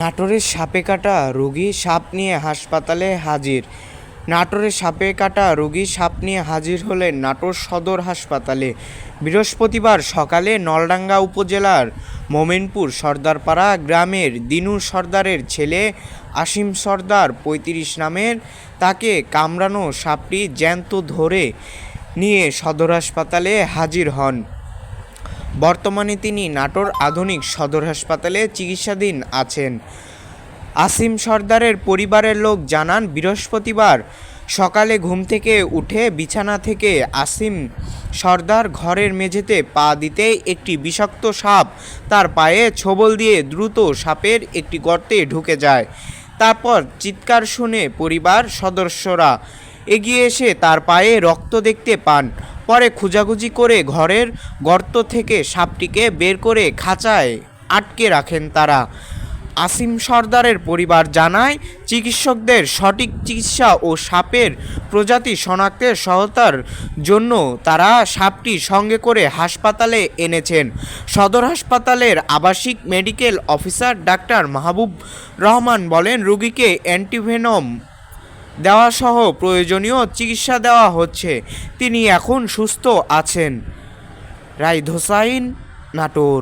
নাটোরের সাপে কাটা রোগী সাপ নিয়ে হাসপাতালে হাজির। নাটোরে সাপে কাটা রোগী সাপ নিয়ে হাজির হলেন নাটোর সদর হাসপাতালে। বৃহস্পতিবার সকালে নলডাঙ্গা উপজেলার মোমেনপুর সর্দারপাড়া গ্রামের দিনু সর্দারের ছেলে আসিম সর্দার পঁয়ত্রিশ নামের, তাকে কামড়ানো সাপটি জ্যান্ত ধরে নিয়ে সদর হাসপাতালে হাজির হন। বর্তমানে তিনি নাটোর আধুনিক সদর হাসপাতালে চিকিৎসাধীন আছেন। আসিম সর্দারের পরিবারের লোক জানান, বৃহস্পতিবার সকালে ঘুম থেকে উঠে বিছানা থেকে আসিম সর্দার ঘরের মেঝেতে পা দিতেই একটি বিষাক্ত সাপ তার পায়ে ছোবল দিয়ে দ্রুত সাপের একটি গর্তে ঢুকে যায়। তারপর চিৎকার শুনে পরিবার সদস্যরা এগিয়ে এসে তার পায়ে রক্ত দেখতে পান। পরে খোঁজাখুঁজি করে ঘরের গর্ত থেকে সাপটিকে বের করে খাঁচায় আটকে রাখেন তারা। আসিম সর্দারের পরিবার জানায়, চিকিৎসকদের সঠিক চিকিৎসা ও সাপের প্রজাতি শনাক্তের সহায়তার জন্য তারা সাপটি সঙ্গে করে হাসপাতালে এনেছেন। সদর হাসপাতালের আবাসিক medical officer doctor Mahbub Rahman বলেন, রোগীকে অ্যান্টিভেনম দেওয়াসহ প্রয়োজনীয় চিকিৎসা দেওয়া হচ্ছে। তিনি এখন সুস্থ আছেন। রাইধোসাইন নাটোর।